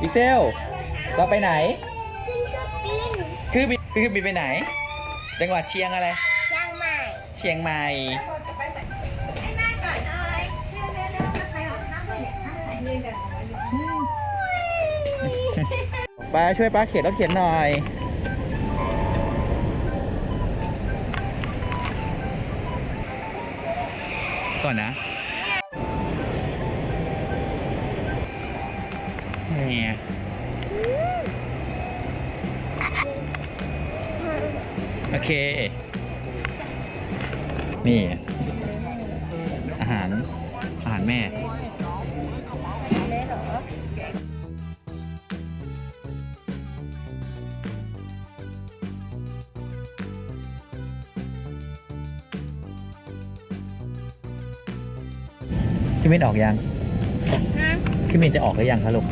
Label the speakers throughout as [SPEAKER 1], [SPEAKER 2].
[SPEAKER 1] พิกเซลเราไปไหน
[SPEAKER 2] ขึ้นเครื่องบิน
[SPEAKER 1] คือบินคือบินไปไหน จังหวัดเชียงอะไร
[SPEAKER 2] เชียงใหม่
[SPEAKER 1] เชียงใหม่ ป้าช่วยป้าเขียนรถเขียนหน่อย ก่อนนะ เค นี่ อาหาร อาหารแม่พี่เมนออกยังพี่เมนจะออกหรือยังคะลูก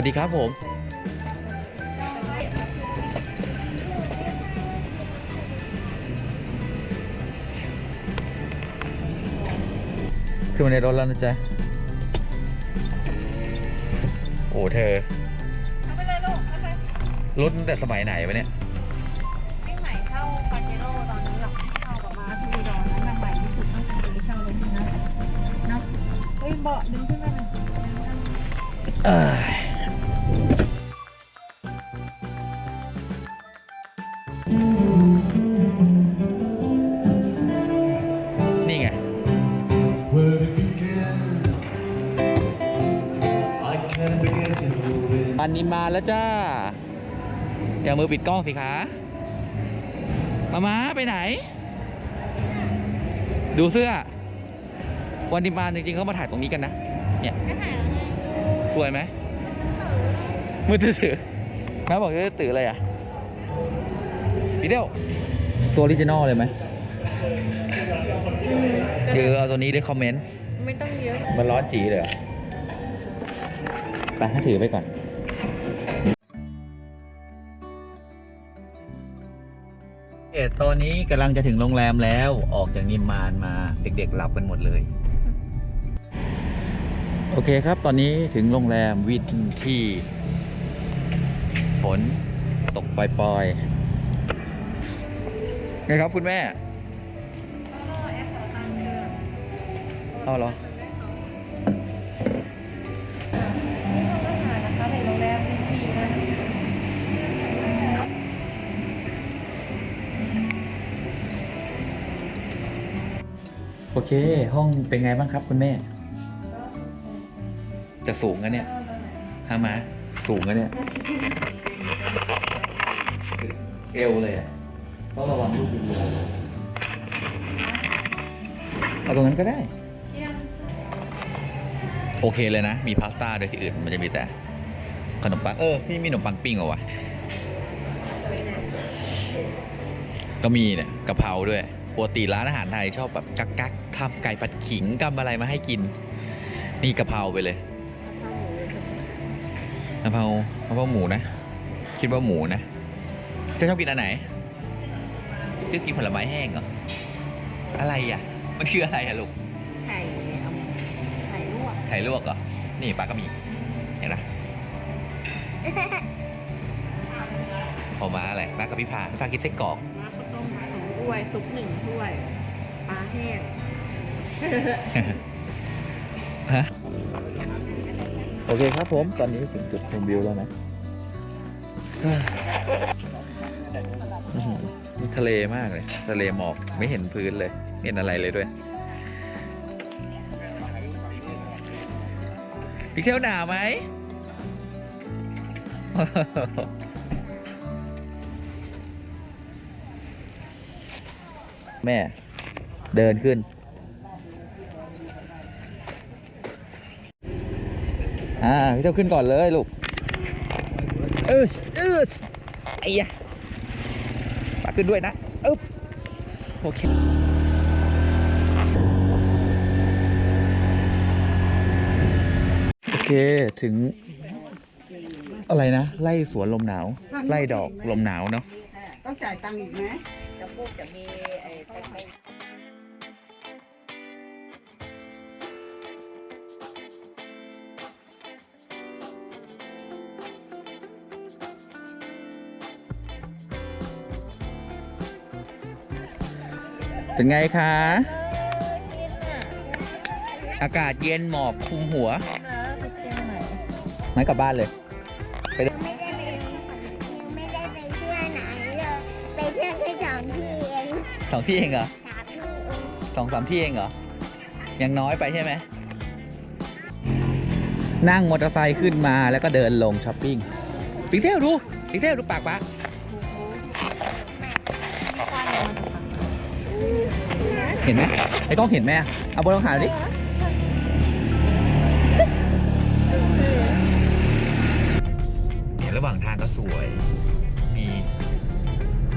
[SPEAKER 1] วัสดีครับผมขึ้นมาในรถแล้วนะจ๊ะ โอ้เธอ
[SPEAKER 3] เอาไปเลยลูกเอาไป
[SPEAKER 1] รถตั้งแต่สมัยไหนวะเนี่ย
[SPEAKER 3] วิ่งไหนเข้าปาเจโร่ตอนนี้หรอกเข้ากับมาที่อุดรนะทางใหม่ที่สุดตั้งแต่ไปเข้าเลยนะเนาะเฮ้ยเบาะดึงขึ้นมาหน่อย
[SPEAKER 1] เอ้ย แล้วจ้าอย่ามือปิดกล้องสิคะมามาไปไหน ดูเสื้อ วันดิมานจริงๆเขามาถ่ายตรงนี้กันนะ เนี่ยสวยไหมมือถือน้าบอกจะตื่นอะไรอะพี่เดียวตัวออริจินอลเลยไหมคือเอาตัวนี้ได้คอมเมนต์
[SPEAKER 3] ไม่ต้องเยอะ
[SPEAKER 1] มันร้อนจีเลยเหรอไปให้ถือไปก่อน เอตอนนี้กำลังจะถึงโรงแรมแล้ว ออกจากนิมมานมาเด็กๆหลับกันหมดเลย โอเคครับ ตอนนี้ถึงโรงแรมวินที่ ฝนตกปล่อยๆไงครับคุณแม่ เอาเหรอ อเค ห้องเป็นไงบ้างครับคุณแม่ จะสูงกันเนี่ยฮะมาสูงกันเนี่ย เอวเลยอะต้องระวังลูกดูเอาตรงนั้นก็ได้ โอเคเลยนะ มีพาสต้าโดยที่อื่นมันจะมีแต่ ขนมปัง เออพี่มีขนมปังปิ้งเหรอวะ ก็มีเนี่ยกะเพราด้วย ปกติร้านอาหารไทยชอบแบบกักกักๆทำไก่ผัดขิงกำอะไรมาให้กิน นี่กะเพราไปเลยกะเพรากะเพราหมูนะ คิดว่าหมูนะจะชอบกินอันไหนซื้อกินผลไม้แห้งเหรออะไรอะ มันคืออะไรอะลูก
[SPEAKER 3] ไข่เอาไข่ลวก
[SPEAKER 1] ไข่ลวกเหรอ นี่ปลาก็มีเห็นไหมพอมาอะไรมากับพี่พาพี่พากินไส้กรอก
[SPEAKER 3] ถ้วย ซุปหนึ่งถ้วย ปลาแห้ง
[SPEAKER 1] ฮะโอเคครับผมตอนนี้ถึงจุดชมวิวแล้วนะอื้อหือนี่ทะเลมากเลย ทะเลหมอกไม่เห็นพื้นเลยไม่เห็นอะไรเลยด้วยพี่เที่ยวหนาวไหม แม่ เดินขึ้น อ่า พี่เจ้าขึ้นก่อนเลยลูก เออเอไอ้ยะปาขึ้นด้วยนะอึ๊บโอเคโอเค ถึง อะไรนะ ไล่สวนลมหนาว ไล่ดอกลมหนาวเนาะ
[SPEAKER 4] ต้องจ่ายตังค์อีกไหม
[SPEAKER 1] เป็นไงคะ อากาศเย็นหมอกคลุมหัว ไม่กลับบ้านเลย
[SPEAKER 2] ไม่ได้ไที่เองเห
[SPEAKER 1] รอ
[SPEAKER 2] สามที่เอง
[SPEAKER 1] สองสามที่เองเหรอ ยังน้อยไปใช่ไหม นั่งมอเตอร์ไซค์ขึ้นมาแล้วก็เดินลงช้อปปิ้งปิ๊กเทลดูปิ๊กเทลดูปากปะเห็นไหมไอ้กล้องเห็นไหมอะเอาบนลองหาดิ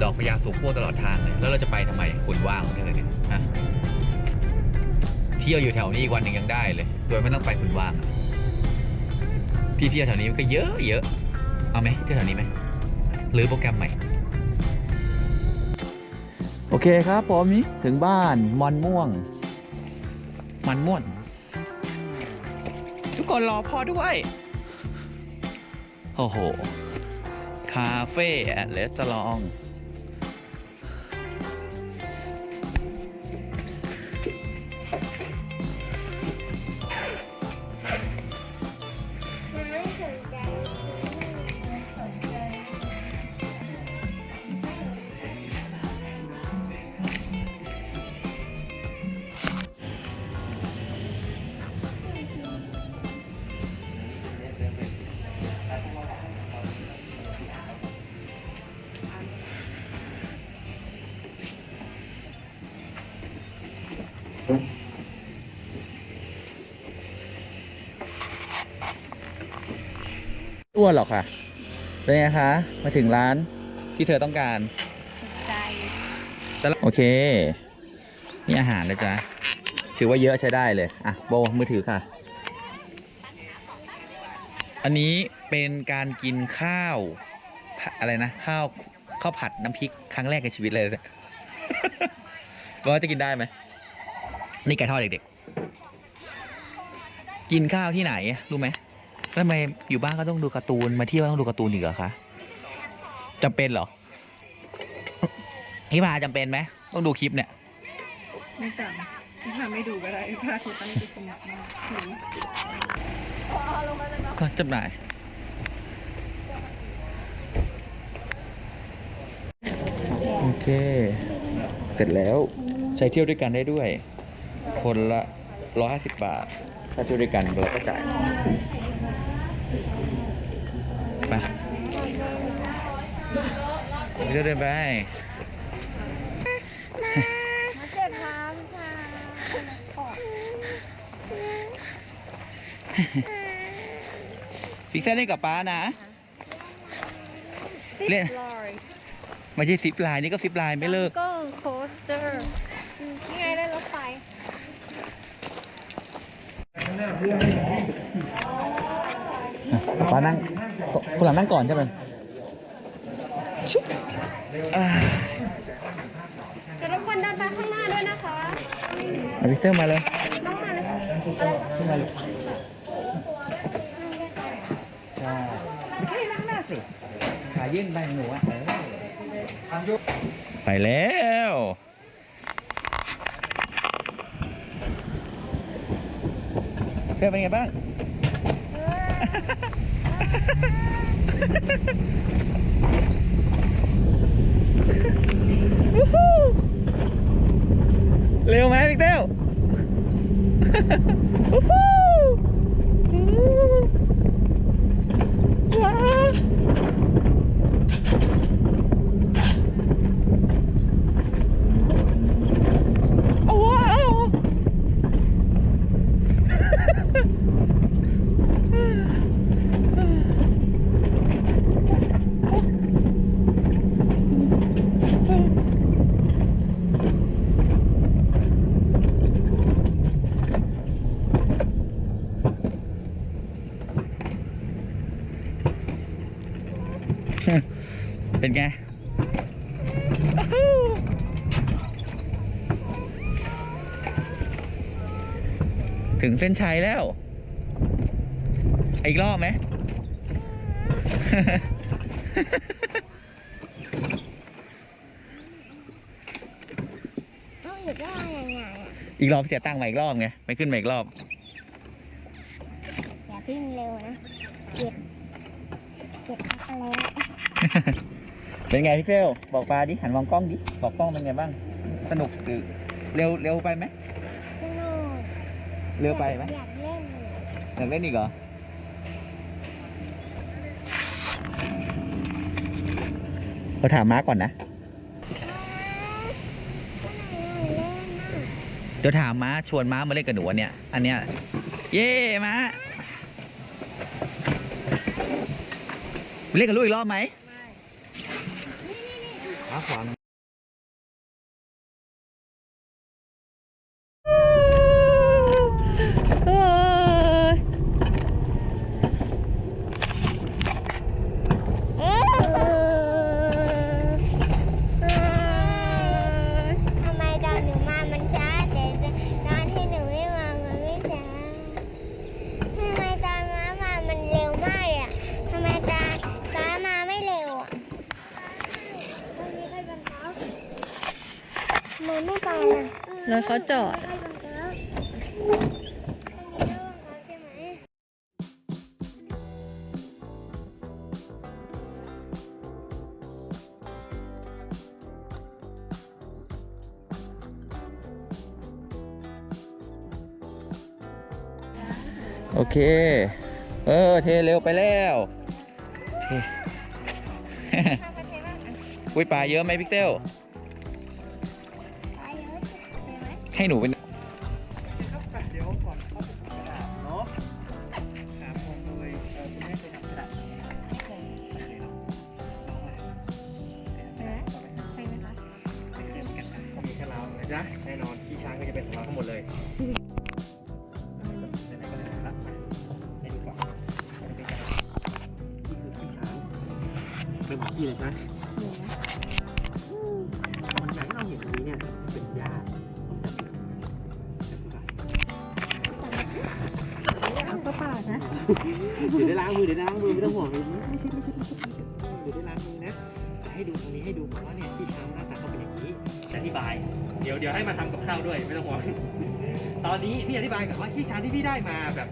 [SPEAKER 1] ดอกพญาสุกพ่วงตลอดทางเลยแล้วเราจะไปทำไมคุณว่างแค่ไหนเนี่ยฮะเที่ยวอยู่แถวนี้วันหนึ่งยังได้เลย โดยไม่ต้องไปคุณว่างที่เที่ยวแถวนี้มันก็เยอะเยอะเอาไหมเที่ยวแถวนี้ไหมหรือโปรแกรมใหม่โอเคครับผมนี้ถึงบ้านมอนม่วง มันม่วนทุกคนรอพ่อด้วยโอ้โห คาเฟ่แอนเลสจะลอง อ้วนหรอกค่ะ เป็นไงคะ มาถึงร้านที่เธอต้องการ
[SPEAKER 3] ใจ
[SPEAKER 1] แต่ละโอเค นี่อาหารนะจ๊ะ ถือว่าเยอะใช้ได้เลย อะโบมือถือค่ะ อันนี้เป็นการกินข้าวผัดอะไรนะ ข้าวข้าวผัดน้ำพริกครั้งแรกในชีวิตเลยเนี่ยว่าจะกินได้ไหม นี่ไก่ทอดเด็กๆ กินข้าวที่ไหน รู้ไหม แล้วทำไมอยู่บ้านก็ต้องดูการ์ตูนมาเที่ยวต้องดูการ์ตูนอีกเหรอคะจำเป็นเหรอพี่พาจำเป็นไหมต้องดูคลิปเนี่ย
[SPEAKER 4] ไม่จำถ้าไม่ดูก็ได้ถ้าคุณตั้งใจสมัครมาก
[SPEAKER 1] ก็จำหน่ายโอเค เสร็จแล้วใช้เที่ยวด้วยกันได้ด้วย คนละร้อยห้าสิบบาท ถ้าเที่ยวด้วยกันเราก็จ่าย ไป เดินไป
[SPEAKER 2] มาเจ็บเท้าค่ะขอ
[SPEAKER 1] พิกเซลเล่นกับป้านะ เล่น
[SPEAKER 3] ลอย
[SPEAKER 1] ไม่ใช่ซิปไลน์นี่ก็ซิปไลน์ไม่เลิก
[SPEAKER 3] ก็โคสเตอร์นี่ไงได้รถไฟ
[SPEAKER 1] ป้านั่งคุณหลังนั่งก่อนใช่ไหมชุบ อ่า
[SPEAKER 2] เดี๋ยวรบกวนเดินไปข้างหน้าด้วยนะคะ
[SPEAKER 1] เอาพิกเซลมาเลย
[SPEAKER 2] ต้องมาเลย
[SPEAKER 1] ขึ้นมาเลยใช่ไม่ใช่นั่งหน้าสิ ขายื่นไปหนูอะไปแล้วเพื่อนเป็นไงบ้าง เร็วไหมพี่เต้ว เป็นไง ถึงเส้นชัยแล้ว อีกรอบไหม
[SPEAKER 2] ต้องอีกรอบยังไงอะ
[SPEAKER 1] อีกรอบเสียตังค์มาอีกรอบไง ไม่ขึ้นมาอีกรอบ
[SPEAKER 2] อย่าพิ่งเร็วนะ เก็บ เก็บอะไร
[SPEAKER 1] เป็นไงพี่เฟลบอกปลาดิหันมองกล้องดิบอกกล้องเป็นไงบ้าง สนุกหรือเร็วเร็วไปไหม
[SPEAKER 2] สนุก
[SPEAKER 1] เร็วไปไหม
[SPEAKER 2] อยากเล่นเลย
[SPEAKER 1] อยากเล่นอีกเหรอเราถามม้าก่อนนะเดี๋ยวถามม้าชวนม้ามาเล่นกับหนูอันเนี้ยอันเนี้ยเย้ม้าเล่นกับลูกอีกรอบไหม ม้าข
[SPEAKER 3] เค
[SPEAKER 1] เออ เทเร็วไปแล้วอุ้ยปลาเยอะไหมพิกเซลให้หนูเป็น
[SPEAKER 5] เดี๋ยวก่อนเข้าไปทำกระดาษเนาะหาพงเลยเออคุณแม่เคยทำกระดาษไหมเคยเนาะน้อะไรเคยทำกระดาษไม
[SPEAKER 3] ใช่ไหมคะ
[SPEAKER 5] ไม่เคยเหมือนกันนะก็มีแค่เรานะจ๊ะแน่นอนพี่ช้างก็จะเป็นของเราทั้งหมดเลย องพี่เลยใช่ไหมมันแบบที่เราเห็นตรงนี้เนี่ยเป็นหญ้าต้องจับดู
[SPEAKER 3] ก็ปาดนะ
[SPEAKER 5] เดี๋ยวได้ล้างมือเดี๋ยวได้ล้างมือไม่ต้องห่วงเลยเดี๋ยวได้ล้างมือนะ ให้ดูตรงนี้ให้ดูก่อนว่าเนี่ยที่ช้างหน้าตาเขาเป็นอย่างนี้อธิบาย เดี๋ยวเดี๋ยวให้มาทำกับข้าวด้วยไม่ต้องห่วง ตอนนี้พี่อธิบายก่อนว่าขี้ช้างที่พี่ได้มาแบบ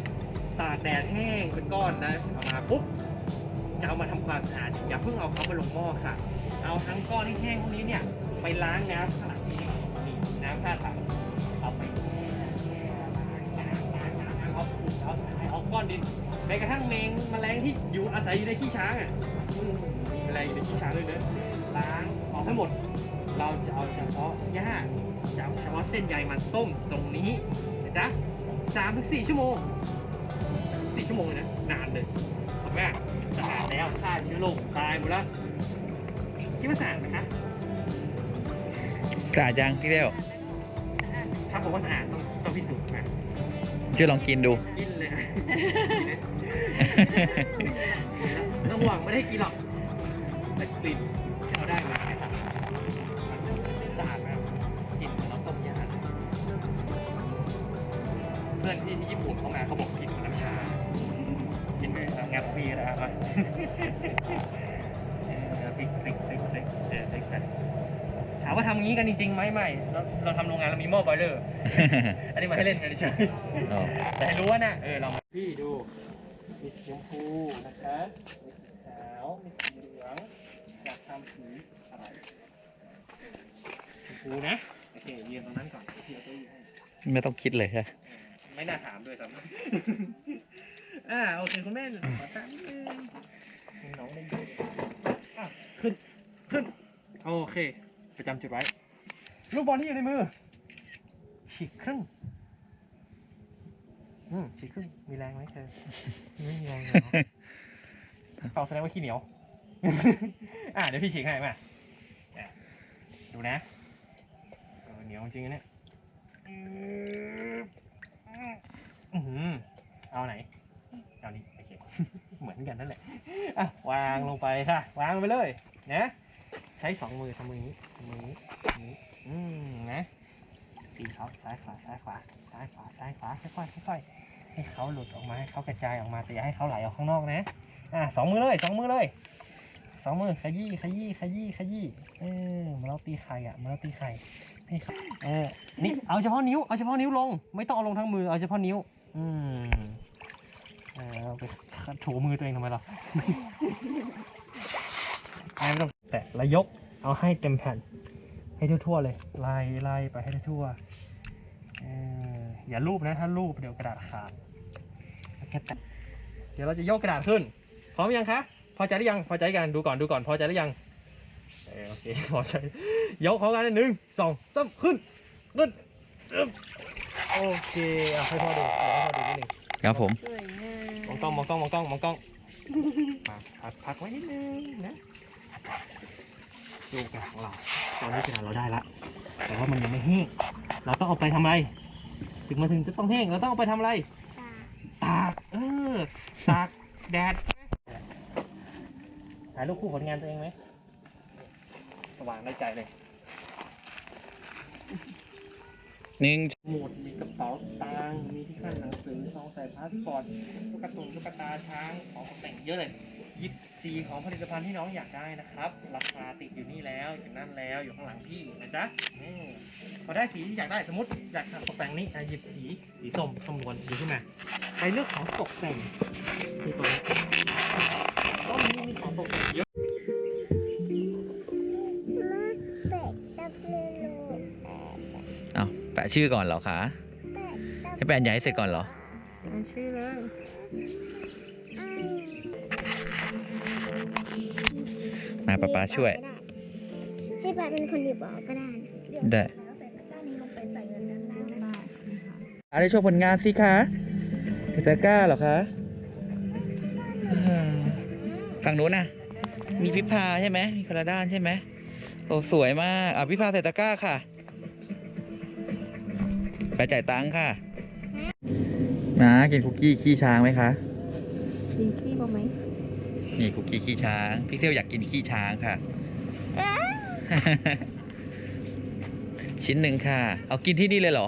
[SPEAKER 5] ตากแดดแห้งเป็นก้อนนะเอามาปุ๊บ จะเอามาทำความสะอาดอย่าเพิ่งเอาเขามาลงหม้อค่ะ เอาทั้งก้อนที่แห้งพวกนี้เนี่ยไปล้างน้ำข้างหลังนี้นี่น้ำท่าถังเอาไปแช่ล้างล้างล้างล้างเอาฝุ่นเอาสายเอาก้อนดินแม้กระทั่งแมงแมลงที่อยู่อาศัยอยู่ในขี้ช้างอะอืมมีแมลงอยู่ในขี้ช้างด้วยเนอะล้างออกให้หมด เราจะเอาเฉพาะหญ้าจะเอาเฉพาะเส้นใยมันต้มตรงนี้นะจ๊ะสามถึงสี่ชั่วโมงสี่ชั่วโมงเลยนะนานเลยแม่สะอาดแล้ว ฆ่าเชื้อโรคตายหมดแล้วคิดว่าสะอาดไหมคะ
[SPEAKER 1] กระดยังพี่เซล
[SPEAKER 5] ถ้าผมว่าสะอาดต้องต้องพิสูจน์นะ
[SPEAKER 1] ช่วยลองกินดู
[SPEAKER 5] กินเลยนะไม่ต้องห่วงไม่ได้กินหรอกแต่กลิ่นที่เราได้มาเนี่ยครับมันสะอาดมากกลิ่นเหมือนเราต้มยาเลยเพื่อนที่ที่ญี่ปุ่นเขามาเขาบอก บงานของพี่นะครับเออพริกพริกพริกพริกเออพริกกันถามว่าทำงี้กันจริงๆไหมไม่เราเราทำโรงงานเรามีหม้อบอยเลอร์ อันนี้มาให้เล่นกันเฉย
[SPEAKER 1] อ๋อ
[SPEAKER 5] แต่ให้รู้ว่าน่ะเออเรามาพี่ดู มีสีชมพูนะคะมีสีขาว มีสีเหลืองอยากทำสีอะไรชมพูนะ โอเคยืนตรงนั้นก่อนเดี๋ยวพี่เอาตัวยืนให้
[SPEAKER 1] ไม่ต้องคิดเลยใช่
[SPEAKER 5] ไม่น่าถามด้วยซ้ำ อ่าโอเคคุณแม่ขอตามนิดนึงให้น้องได้ดูอะขึ้นขึ้นโอเคประจำจุดไว้ ลูกบอลที่อยู่ในมือ ฉีกครึ่งอืมฉีกครึ่งมีแรงไหมเธอไม่มีแรงเลยเหรอเอาแสดงว่าขี้เหนียว อะเดี๋ยวพี่ฉีกให้มาอะดูนะเออเหนียวจริงๆนะเนี่ยอื้อหือเอาไหน เอานี้โอเค เหมือนกันนั่นแหละอะวางลงไปค่ะวางไปเลยนะใช้สองมือทำมืองนี้มือนี้อย่างนี้อืมนะตีเขาซ้ายขวาซ้ายขวาซ้ายขวาซ้ายขวาค่อยๆค่อยๆให้เขาหลุดออกมาให้เขากระจายออกมาแต่อย่าให้เขาไหลออกข้างนอกนะอะสองมือเลยสองมือเลยสองมือขยี้ขยี้ขยี้ขยี้เออมาเราตีไข่อะมาเราตีไข่ให้เขาเออนี่เอาเฉพาะนิ้วเอาเฉพาะนิ้วลง ไม่ต้องเอาลงทั้งมือเอาเฉพาะนิ้ว อืม เออเอาไปถูมือตัวเองทำไมล่ะไม่ต้องแตะแล้วยก เอาให้เต็มแผ่น ให้ทั่วๆเลย ไล่ไล่ไปให้ทั่วๆเอออย่าลูบนะ ถ้าลูบเดี๋ยวกระดาษขาดแค่แตะเดี๋ยวเราจะยกกระดาษขึ้น พร้อมยังคะ พอใจหรือยัง พอใจกัน ดูก่อน ดูก่อน พอใจหรือยัง เออโอเค พอใจ ยกเขากันหนึ่งสองสามขึ้น ขึ้น โอเค อะให้พ่อดูเดี๋ยวให้พ่อดูนิดนึง
[SPEAKER 1] ครับผม
[SPEAKER 4] สวยม
[SPEAKER 5] มองกล้องมองกล้องมองกล้องมองกล้องมาพักพักไว้นิดนึงนะดูกระดาษของเราตอนนี้กระดาษเราได้ละแต่ว่ามันยังไม่แห้งเราต้องเอาไปทำอะไร ถึงมาถึงจะต้องแห้งเราต้องเอาไปทำอะไร
[SPEAKER 2] ตา
[SPEAKER 5] ตากเออตากแดดถ่ายรูปคู่ผลงานตัวเองไหมสว่างได้ใจเลย
[SPEAKER 1] หนึ่ง
[SPEAKER 5] หมดมีกระเป๋าตังค์มีที่ขั้นหนังสือซองใส่พาสปอร์ตตุ๊กตาตุนตุ๊กตาช้างของตกแต่งเยอะเลยยิบซีของผลิตภัณฑ์ที่น้องอยากได้นะครับ ราคาติดอยู่นี่แล้วอยู่นั่นแล้วอยู่ข้างหลังพี่นะจ๊ะนี่พอได้สีที่อยากได้สมมติอยากตกแต่งนี้อ่หยิบสีสีส้มส้มนวลหยิบขึ้นมาไปเลือกของตกแต่งที่ตัวนี้ก็มีมีของตกแต่งเยอะ
[SPEAKER 2] ปะ
[SPEAKER 1] ชื่อก่อนเหรอคะ
[SPEAKER 2] เป็ดตะ
[SPEAKER 1] ให้แปะอันใหญ่ให้เสร็จก่อนเหรอ
[SPEAKER 4] อ่านชื่อเลย
[SPEAKER 1] มาป๊าป๊าช่วย
[SPEAKER 2] ให้ป๊าเป็นคนหยิบออกก็ได้
[SPEAKER 1] ได้
[SPEAKER 2] แล้วแต่ตะกร้านี้ลงไปใส่เงินด้านล่างได้
[SPEAKER 1] อะไรโชว์ผลงานสิคะเฮตาก้าเหรอคะอ่าฝั่งนู้นน่ะมีพิพาใช่ไหมมีคนละด้านใช่ไหมโอ้สวยมาก อะพิพาใส่ตะกร้าค่ะ ไปจ่ายตังค์ค่ะนะกินคุกกี้ขี้ช้างไหมคะ
[SPEAKER 4] กินขี้บ้างไหม
[SPEAKER 1] นี่คุกกี้ขี้ช้าง พี่เซลอยากกินขี้ช้างค่ะ ชิ้นหนึ่งค่ะ เอากินที่นี่เลยเหรอ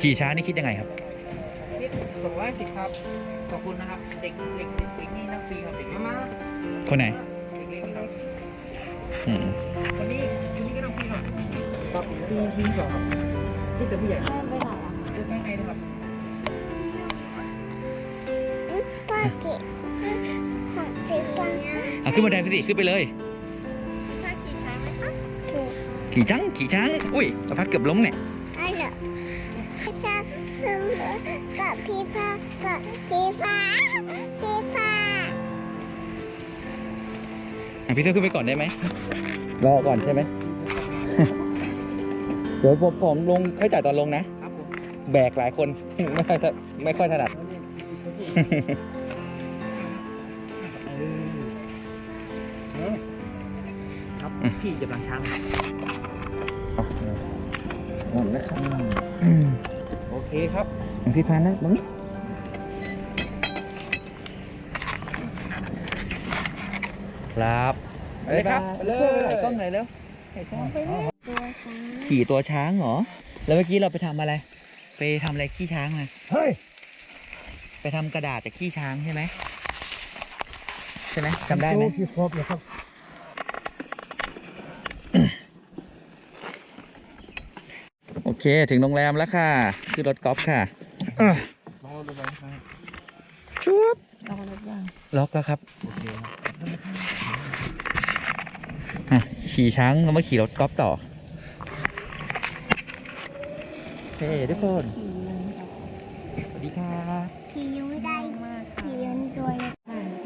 [SPEAKER 1] ขี่ช้างนี่คิดยังไงครับ
[SPEAKER 5] สองร้อยสิบครับ ขอบคุณนะครับ เด็กเด็กเด็กนี่นั่งฟรีครับเด็กมา
[SPEAKER 1] คนไหน
[SPEAKER 5] เด็กเล็กนี่ครับ
[SPEAKER 1] อืม
[SPEAKER 5] คนนี้คนนี้ก็นั่งฟรีครับครับฟรีฟรีสองครับที่แต่ผู้ใหญ่
[SPEAKER 4] แม่ไปไหนอะ
[SPEAKER 5] เดินข้างในนะครับ
[SPEAKER 2] พ่อเก็บของสีฟ้า
[SPEAKER 1] อะขึ้นบันไดไปสิขึ้นไปเลย
[SPEAKER 4] ถ้าขี่ช้างไหมคะ
[SPEAKER 2] เก็บ
[SPEAKER 1] ขี่ช้างขี่ช้างอุ้ยสะพักเกือบล้มเนี่ย
[SPEAKER 2] พี่ฟ้า พี่ฟ้า
[SPEAKER 1] อะพี่เซลขึ้นไปก่อนได้ไหมรอก่อนใช่ไหม เดี๋ยวผมผมลงค่อยจ่ายตอนลงนะ
[SPEAKER 5] ครับผม
[SPEAKER 1] แบกหลายคน ไม่ค่อยถไม่ค่อยถนัด
[SPEAKER 5] เออครับพี่จะลังช้างครับ
[SPEAKER 1] หมดแล้วครับ
[SPEAKER 5] โอเคครับ
[SPEAKER 1] พี่พานะมั้ง ครับไปเลยครับไปเลยกล้องหน่อยเร็ว
[SPEAKER 2] ตัวช้าง
[SPEAKER 1] ขี่ตัวช้างเหรอ แล้วเมื่อกี้เราไปทำอะไร ไปทำอะไรขี้ช้างมา
[SPEAKER 5] เฮ้ย
[SPEAKER 1] ไปทำกระดาษจากขี้ช้างใช่ไหมใช่ไหมจำได้ไหม
[SPEAKER 5] ที่ครบเลยครับ
[SPEAKER 1] โอเค ถึงโรงแรมแล้วค่ะ คือรถกอล์ฟค่ะ
[SPEAKER 5] ลองดูไปครับ
[SPEAKER 1] ชุบ
[SPEAKER 4] เอารถบ้าง
[SPEAKER 1] ล็อกแล้วครับ
[SPEAKER 5] โอเคครับ
[SPEAKER 1] อะขี่ช้างแล้วมาขี่รถกอล์ฟต่อเฮ้ทุกคน
[SPEAKER 4] ขี่เลยค่ะ
[SPEAKER 1] สวัสดีครับ
[SPEAKER 2] ขี่ยุ้งได้
[SPEAKER 3] มากค่ะ
[SPEAKER 2] ขี่ยุ้งตัวเล็ก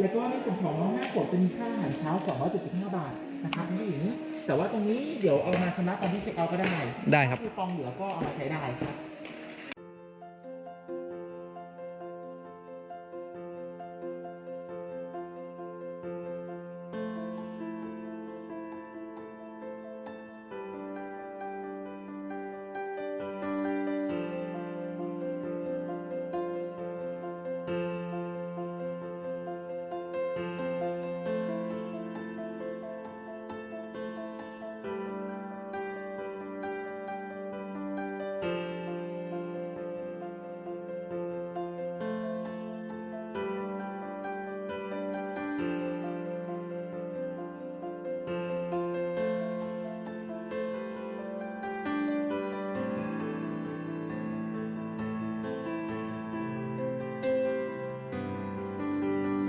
[SPEAKER 6] แล้วก็ในส่วนของน้องหน้าขวบจะมีค่าอาหารเช้า275บาทนะครับผู้หญิงแต่ว่าตรงนี้เดี๋ยวเอามาชำระตอนที่เช็คเอาท์ก็ได้
[SPEAKER 1] ได้ครับ
[SPEAKER 6] คือฟองเหลือก็เอามาใช้ได้ครับ